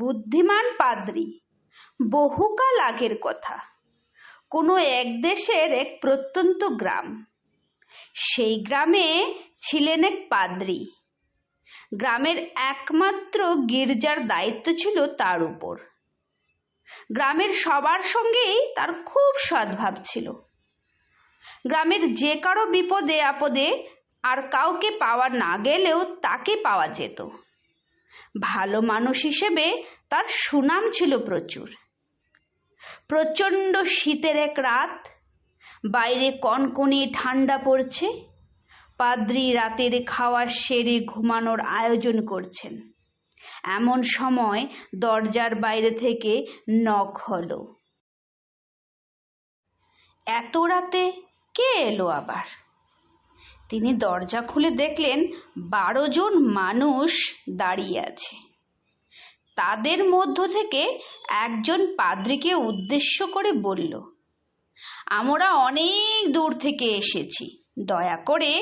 বুদ্ধিমান পাদ্রী। বহুকাল আগের কথা। কোনো এক দেশের এক প্রত্যন্ত গ্রাম। সেই গ্রামে ছিলেন এক পাদ্রী। গ্রামের একমাত্র গির্জার দায়িত্ব ছিল তার উপর। গ্রামের সবার সঙ্গেই তার খুব সদ্ভাব ছিল। গ্রামের যে কারও বিপদে আপদে আর কাউকে পাওয়া না গেলেও তাকে পাওয়া যেত। ভালো মানুষ হিসেবে তার সুনাম ছিল প্রচুর। প্রচণ্ড শীতের এক রাত বাইরে কনকনে ঠান্ডা পড়ছে, পাদ্রী রাতের খাওয়া সেরে ঘুমানোর আয়োজন করছেন। এমন সময় দরজার বাইরে থেকে নখ হলো। এত রাতে কে এলো আবার? তিনি দরজা খুলে দেখলেন বারো জন মানুষ দাঁড়িয়ে আছে। তাদের মধ্য থেকে একজন পাদ্রীকে উদ্দেশ্য করে বলল, আমরা অনেক দূর থেকে এসেছি। দয়া করে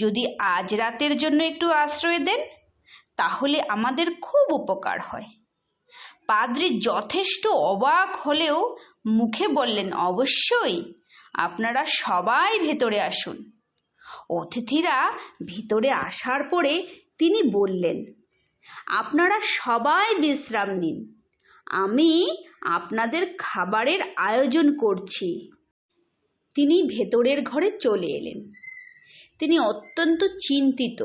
যদি আজ রাতের জন্য একটু আশ্রয় দেন, তাহলে আমাদের খুব উপকার হয়। পাদ্রী যথেষ্ট অবাক হলেও মুখে বললেন, অবশ্যই, আপনারা সবাই ভেতরে আসুন। অতিথিরা ভিতরে আসার পরে তিনি বললেন, আপনারা সবাই বিশ্রাম নিন। আমি আপনাদের খাবারের আয়োজন করছি। তিনি ভেতরের ঘরে চলে এলেন। তিনি অত্যন্ত চিন্তিত,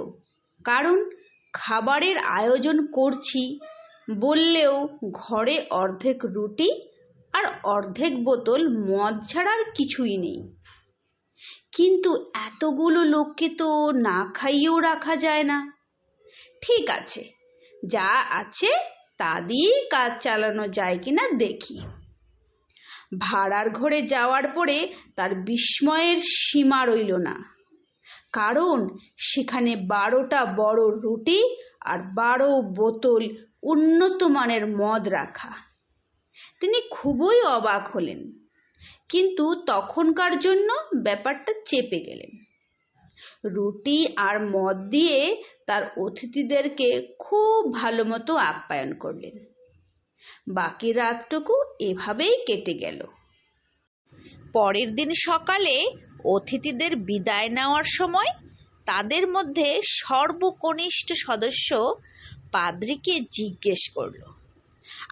কারণ খাবারের আয়োজন করছি বললেও ঘরে অর্ধেক রুটি আর অর্ধেক বোতল মদ ছাড়া আর কিছুই নেই। কিন্তু এতগুলো লোককে তো না খাইয়েও রাখা যায় না। ঠিক আছে, যা আছে তা দিয়েই কাজ চালানো যায় কিনা দেখি। ভাড়ার ঘরে যাওয়ার পরে তার বিস্ময়ের সীমা রইল না। কারণ সেখানে বারোটা বড় রুটি আর বারো বোতল উন্নত মানের মদ রাখা। তিনি খুবই অবাক হলেন। কিন্তু তখনকার জন্য ব্যাপারটা চেপে গেলেন। রুটি আর মদ দিয়ে তার অতিথিদেরকে খুব ভালো মতো আপ্যায়ন করলেন। বাকি রাতটুকু এভাবেই কেটে গেল। পরের দিন সকালে অতিথিদের বিদায় নেওয়ার সময় তাদের মধ্যে সর্বকনিষ্ঠ সদস্য পাদ্রিকে জিজ্ঞেস করল,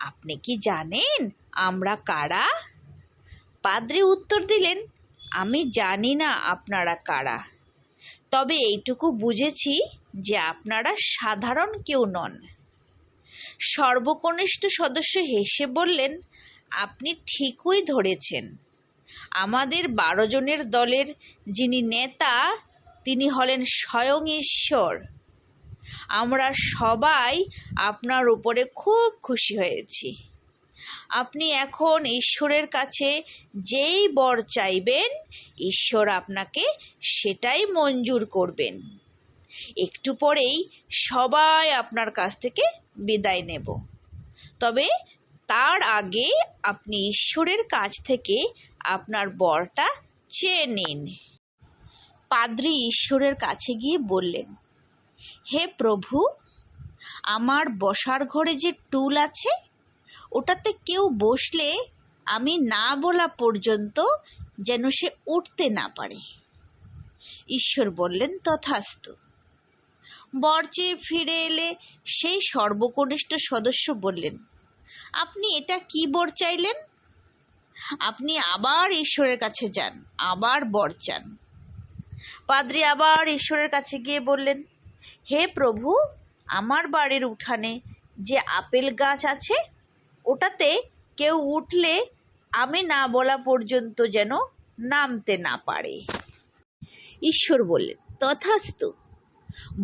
আপনি কি জানেন আমরা কারা? পাদ্রি উত্তর দিলেন, আমি জানি না আপনারা কারা। তবে এইটুকু বুঝেছি যে আপনারা সাধারণ কেউ নন। সর্বকনিষ্ঠ সদস্য হেসে বললেন, আপনি ঠিকই ধরেছেন। আমাদের বারো জনের দলের যিনি নেতা, তিনি হলেন স্বয়ং ঈশ্বর। আমরা সবাই আপনার উপরে খুব খুশি হয়েছি। আপনি এখন ঈশ্বরের কাছে যেই বর চাইবেন, ঈশ্বর আপনাকে সেটাই মঞ্জুর করবেন। একটু পরেই সবাই আপনার কাছ থেকে বিদায় নেব। তবে তার আগে আপনি ঈশ্বরের কাছ থেকে আপনার বরটা চেয়ে নিন। পাদ্রি ঈশ্বরের কাছে গিয়ে বললেন, হে প্রভু, আমার বসার ঘরে যে টুল আছে ওটাতে কেউ বসলে আমি না বলা পর্যন্ত যেন সে উঠতে না পারে। ঈশ্বর বললেন, তথাস্তু। বর চেয়ে ফিরে এলে সেই সর্বকনিষ্ঠ সদস্য বললেন, আপনি এটা কি বর চাইলেন? আপনি আবার ঈশ্বরের কাছে যান, আবার বর চান। পাদ্রি আবার ঈশ্বরের কাছে গিয়ে বললেন, হে প্রভু, আমার বাড়ির উঠানে যে আপেল গাছ আছে ওটাতে কেউ উঠলে আমি না বলা পর্যন্ত যেন নামতে না পারে। ঈশ্বর বললেন, তথাস্তু।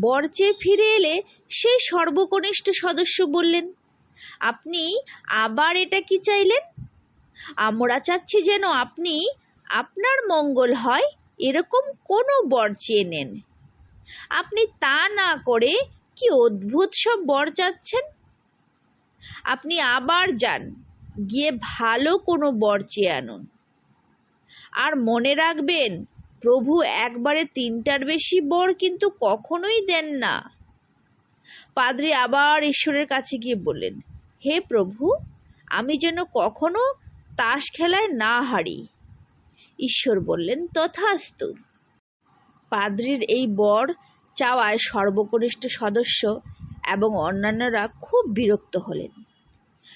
বর চেয়ে ফিরে এলে সেই সর্বকনিষ্ঠ সদস্য বললেন, আপনি আবার এটা কি চাইলেন? আমরা চাচ্ছি যেন আপনি আপনার মঙ্গল হয় এরকম কোনো বর চেয়ে নেন। আপনি তা না করে কি অদ্ভুত সব বর চাচ্ছেন? আপনি আবার যান, গিয়ে ভালো কোনো বর চেয়ে আনুন। আর মনে রাখবেন, প্রভু একবারে তিনটার বেশি বর কিন্তু কখনোই দেন না। পাদ্রি আবার ঈশ্বরের কাছে গিয়ে বললেন, হে প্রভু, আমি যেন কখনো তাস খেলায় না হারি। ঈশ্বর বললেন, তথাস্তু। পাদ্রির এই বর চাওয়ায় সর্বকনিষ্ঠ সদস্য এবং অন্যান্যরা খুব বিরক্ত হলেন।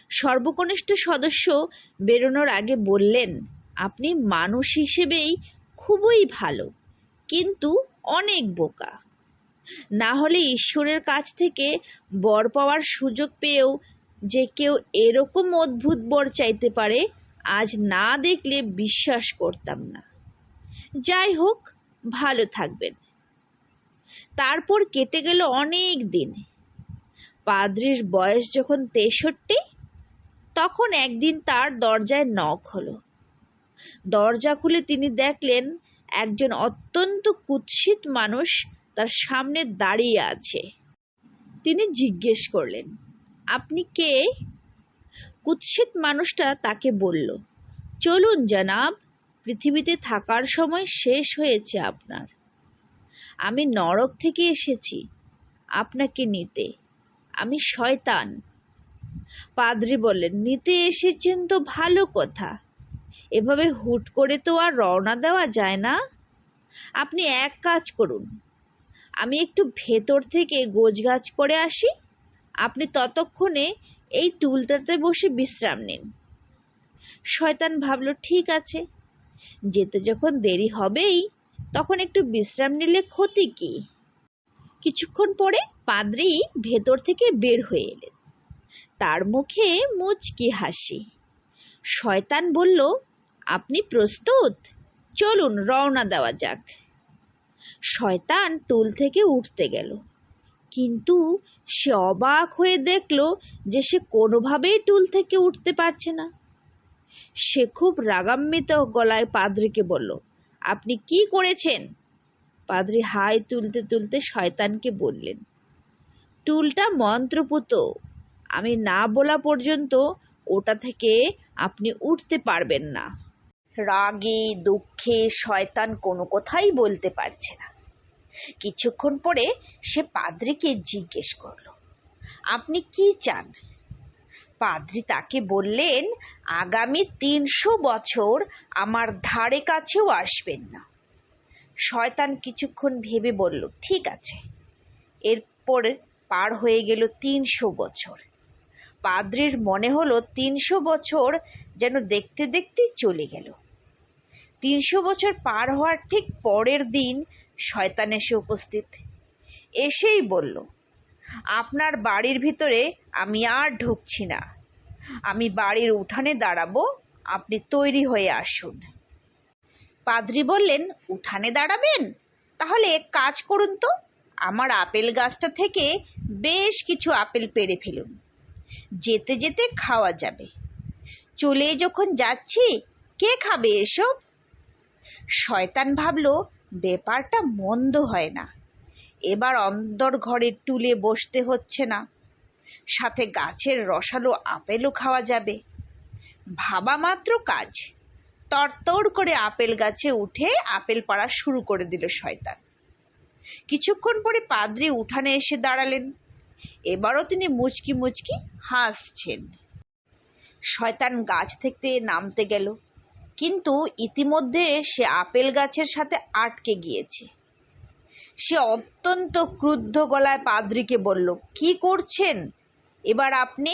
সর্বকনিষ্ঠ সদস্য বেরোনোর আগে বললেন, আপনি মানুষ হিসেবেই খুবই ভালো, কিন্তু অনেক বোকা। না হলে ঈশ্বরের কাছ থেকে বর পাওয়ার সুযোগ পেয়েও যে কেউ এরকম অদ্ভুত বর চাইতে পারে, আজ না দেখলে বিশ্বাস করতাম না। যাই হোক, ভালো থাকবেন। তারপর কেটে গেল অনেক দিন। পাদ্রির বয়স যখন তেষট্টি, তখন একদিন তার দরজায় নখ হলো। দরজা খুলে তিনি দেখলেন একজন অত্যন্ত কুৎসিত মানুষ তার সামনে দাঁড়িয়ে আছে। তিনি জিজ্ঞেস করলেন, আপনি কে? কুৎসিত মানুষটা তাকে বলল, চলুন জানাব, পৃথিবীতে থাকার সময় শেষ হয়েছে আপনার। আমি নরক থেকে এসেছি, আপনাকে নিতে। আমি শয়তান। পাদ্রি বললেন, নিতে এসেছেন তো ভালো কথা। এভাবে হুট করে তো আর রওনা দেওয়া যায় না। আপনি এক কাজ করুন। আমি একটু ভেতর থেকে গোছগাছ করে আসি। আপনি ততক্ষণে এই টুলটাতে বসে বিশ্রাম নিন শয়তান ভাবল, ঠিক আছে। যেতে যখন দেরি হবেই, তখন একটু বিশ্রাম নিলে ক্ষতি কি? কিছুক্ষণ পরে পাদ্রি ভেতর থেকে বের হয়ে এলেন তার মুখে মুচকি হাসি। শয়তান বলল, আপনি প্রস্তুত? চলুন, রওনা দেওয়া যাক। শয়তান টুল থেকে উঠতে গেল। কিন্তু সে অবাক হয়ে দেখল যে সে কোনোভাবেই টুল থেকে উঠতে পারছে না। সে খুব রাগান্বিত গলায় পাদ্রিকে বলল, আপনি কি করেছেন? পাদ্রি হাই তুলতে তুলতে শয়তানকে বললেন, টুলটা মন্ত্রপুত। আমি না বলা পর্যন্ত ওটা থেকে আপনি উঠতে পারবেন না। রাগে, দুঃখে শয়তান কোনো কথাই বলতে পারছে না। কিছুক্ষণ পরে সে পাদ্রিকে জিজ্ঞেস করল, আপনি কি চান? পাদ্রি তাকে বললেন, আগামী তিনশো বছর আমার ধারে কাছেও আসবেন না। শয়তান কিছুক্ষণ ভেবে বলল, ঠিক আছে। এরপর পার হয়ে গেল তিনশো বছর। পাদ্রির মনে হলো তিনশো বছর যেন দেখতে দেখতে চলে গেল। তিনশো বছর পার হওয়ার ঠিক পরের দিন শয়তান এসে উপস্থিত। এসেই বলল, আপনার বাড়ির ভিতরে আমি আর ঢুকছি না। আমি বাড়ির উঠানে দাঁড়াবো, আপনি তৈরি হয়ে আসুন। পাদ্রি বললেন, উঠানে দাঁড়াবেন? তাহলে এক কাজ করুন তো। আমার আপেল গাছটা থেকে বেশ কিছু আপেল পেড়ে ফেলুন। যেতে যেতে খাওয়া যাবে। চলে যখন যাচ্ছি, কে খাবে এসব? শয়তান ভাবল, ব্যাপারটা মন্দ হয় না। এবার অন্দর ঘরে টুলে বসতে হচ্ছে না। সাথে গাছের রসালো আপেলও খাওয়া যাবে। ভাবা মাত্র কাজ। তরতর করে আপেল গাছে উঠে আপেল পাড়া শুরু করে দিল শয়তান। কিছুক্ষণ পরে পাদ্রি উঠানে এসে দাঁড়ালেন। এবারও তিনি মুচকি মুচকি হাসছেন। শয়তান গাছ থেকে নামতে গেল। কিন্তু ইতিমধ্যে সে আপেল গাছের সাথে আটকে গিয়েছে। সে অত্যন্ত ক্রুদ্ধ গলায় পাদ্রিকে বলল, কি করছেন? এবার আপনি?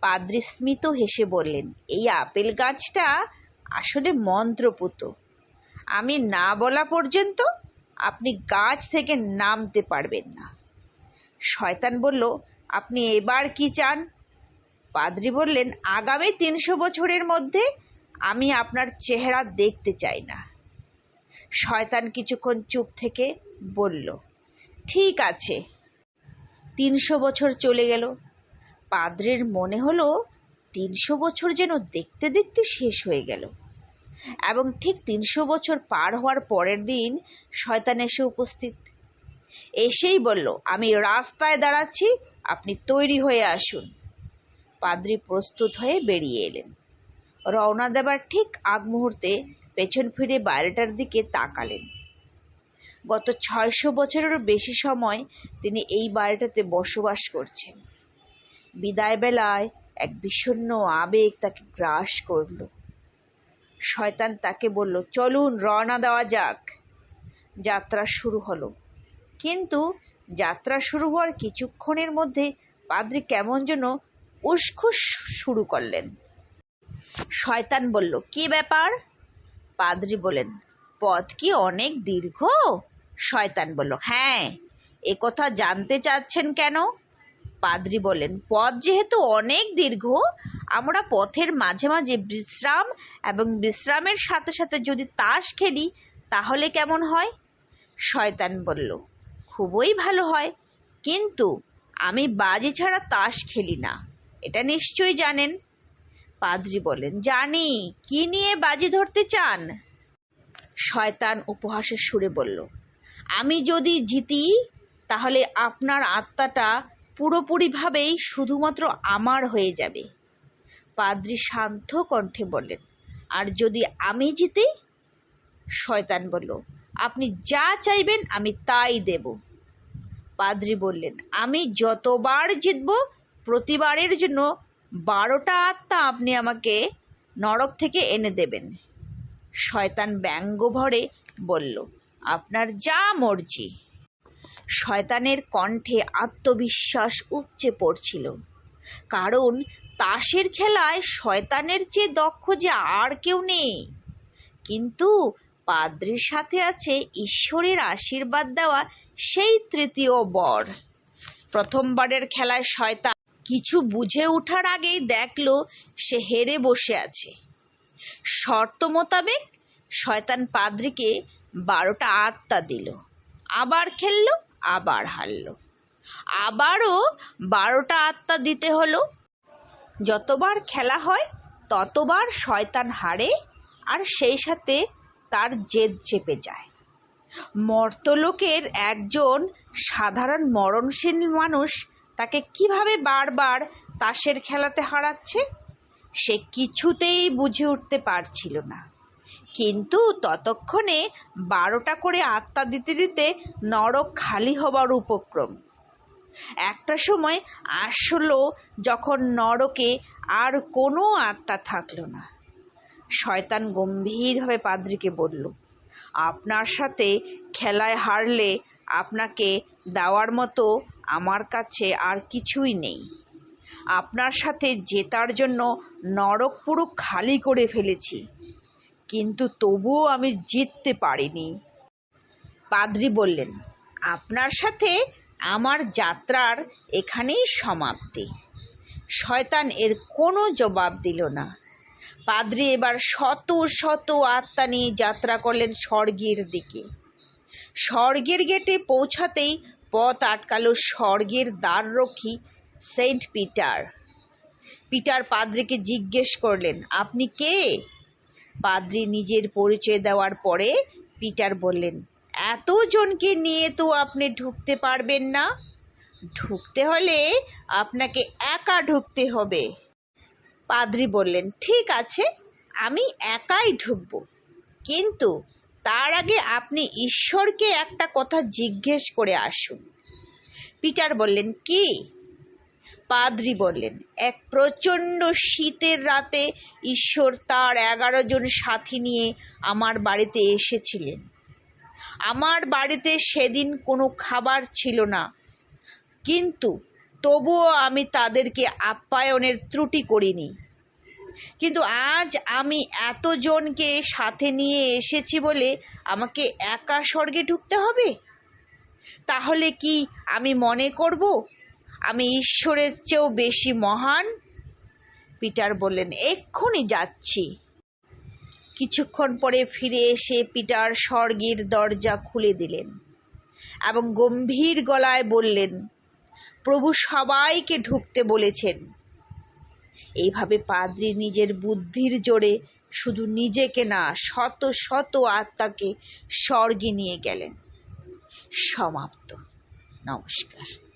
পাদ্রি স্মিত হেসে বললেন, এই আপেল গাছটা আসলে মন্ত্রপুত। আমি না বলা পর্যন্ত আপনি গাছ থেকে নামতে পারবেন না। শয়তান বলল, আপনি এবার কি চান? পাদ্রি বললেন, আগামী তিনশো বছরের মধ্যে আমি আপনার চেহারা দেখতে চাই না। শয়তান কিছুক্ষণ চুপ থেকে বলল, ঠিক আছে, তিনশো বছর চলে গেল। পাদ্রির মনে হলো তিনশো বছর যেন দেখতে দেখতে শেষ হয়ে গেল। এবং ঠিক তিনশো বছর পার হওয়ার পরের দিন শয়তান এসে উপস্থিত। এসেই বলল, আমি রাস্তায় দাঁড়াচ্ছি, আপনি তৈরি হয়ে আসুন। পাদ্রি প্রস্তুত হয়ে বেরিয়ে এলেন। রওনা দেবার ঠিক আগ মুহূর্তে পেছন ফিরে বাইরেটার দিকে তাকালেন। গত ছয়শো বছরেরও বেশি সময় তিনি এই বাড়িটাতে বসবাস করছেন। বিদায় বেলায় এক বিষণ্ণ আবেগ তাকে গ্রাস করল। শয়তান তাকে বলল, চলুন, রওনা দেওয়া যাক। যাত্রা শুরু হলো। কিন্তু যাত্রা শুরু হওয়ার কিছুক্ষণের মধ্যে পাদ্রি কেমন যেন উসখুস শুরু করলেন। শয়তান বলল, কি ব্যাপার? পাদ্রি বলেন পথ কি অনেক দীর্ঘ? শয়তান বলল হ্যাঁ এ কথা জানতে চাচ্ছেন কেন? পাদ্রি বলেন পথ যেহেতু অনেক দীর্ঘ, আমরা পথের মাঝে মাঝে বিশ্রাম এবং বিশ্রামের সাথে সাথে যদি তাস খেলি, তাহলে কেমন হয়? শয়তান বলল, খুবই ভালো হয়, কিন্তু আমি বাজি ছাড়া তাস খেলি না, এটা নিশ্চয়ই জানেন? পাদ্রি বলেন জানি, কি নিয়ে বাজি ধরতে চান? শয়তান উপহাসের সুরে বলল, আমি যদি জিতি, তাহলে আপনার আত্মাটা পুরোপুরিভাবেই শুধুমাত্র আমার হয়ে যাবে। পাদ্রি শান্ত কণ্ঠে বললেন, আর যদি আমি জিতি? শয়তান বলল, আপনি যা চাইবেন আমি তাই দেব। পাদ্রি বললেন, আমি যতবার জিতব, প্রতিবারের জন্য বারোটা আত্মা আপনি আমাকে নরক থেকে এনে দেবেন। শয়তান ব্যঙ্গ ভরে বলল, আপনার যা মর্জি। শয়তানের কণ্ঠে আত্মবিশ্বাস উপচে পড়ছিল। কারণ তাসের খেলায় শয়তানের চেয়ে দক্ষ যে আর কেউ নেই। কিন্তু পাদ্রির সাথে আছে ঈশ্বরের আশীর্বাদ দেওয়া সেই তৃতীয় বর। প্রথমবারের খেলায় শয়তান কিছু বুঝে ওঠার আগেই দেখল সে হেরে বসে আছে। শর্ত মোতাবেক শয়তান পাদ্রিকে বারোটা আত্মা দিল। আবার খেললো। আবার হারল। আবারও বারোটা আত্মা দিতে হলো। যতবার খেলা হয়, ততবার শয়তান হারে আর সেই সাথে তার জেদ চেপে যায়। মর্তলোকের একজন সাধারণ মরণশীল মানুষ তাকে কীভাবে বারবার তাসের খেলাতে হারাচ্ছে, সে কিছুতেই বুঝে উঠতে পারছিল না। কিন্তু ততক্ষণে বারোটা করে আত্মা দিতে দিতে নরক খালি হবার উপক্রম। একটা সময় আসলো যখন নরকে আর কোনো আত্মা থাকল না। শয়তান গম্ভীরভাবে পাদ্রিকে বলল, আপনার সাথে খেলায় হারলে আপনাকে দেওয়ার মতো আমার কাছে আর কিছুই নেই। আপনার সাথে জেতার জন্য নরক পুরো খালি করে ফেলেছি। কিন্তু তবুও আমি জিততে পারিনি। পাদ্রি বললেন, আপনার সাথে আমার যাত্রার এখানেই সমাপ্তি। শয়তান এর কোনো জবাব দিল না। পাদ্রি এবার শত শত আত্মা নিয়ে যাত্রা করলেন স্বর্গের দিকে। স্বর্গের গেটে পৌঁছাতেই পথ আটকালো স্বর্গের দ্বাররক্ষী সেন্ট পিটার। পিটার পাদ্রিকে জিজ্ঞেস করলেন, আপনি কে? পাদ্রি নিজের পরিচয় দেওয়ার পরে পিটার বললেন, এতজনকে নিয়ে তো আপনি ঢুকতে পারবেন না। ঢুকতে হলে আপনাকে একা ঢুকতে হবে। পাদ্রি বললেন, ঠিক আছে, আমি একাই ঢুকবো। কিন্তু তার আগে আপনি ঈশ্বরকে একটা কথা জিজ্ঞেস করে আসুন। পিটার বললেন, কি? পাদ্রি বললেন, এক প্রচণ্ড শীতের রাতে ঈশ্বর তার এগারো জন সাথী নিয়ে আমার বাড়িতে এসেছিলেন। আমার বাড়িতে সেদিন কোনো খাবার ছিল না। কিন্তু তবুও আমি তাদেরকে আপ্যায়নের ত্রুটি করিনি। কিন্তু আজ আমি এতজনকে সাথে নিয়ে এসেছি বলে আমাকে একা স্বর্গে ঢুকতে হবে? তাহলে কি আমি মনে করব? আমি ঈশ্বরের চেয়েও বেশি মহান। পিটার বললেন, এক্ষুনি যাচ্ছি। কিছুক্ষণ পরে ফিরে এসে পিটার স্বর্গের দরজা খুলে দিলেন এবং গম্ভীর গলায় বললেন, প্রভু সবাইকে ঢুকতে বলেছেন। এইভাবে পাদ্রি নিজের বুদ্ধির জোরে শুধু নিজেকে না, শত শত আত্মাকে স্বর্গে নিয়ে গেলেন। সমাপ্ত। নমস্কার।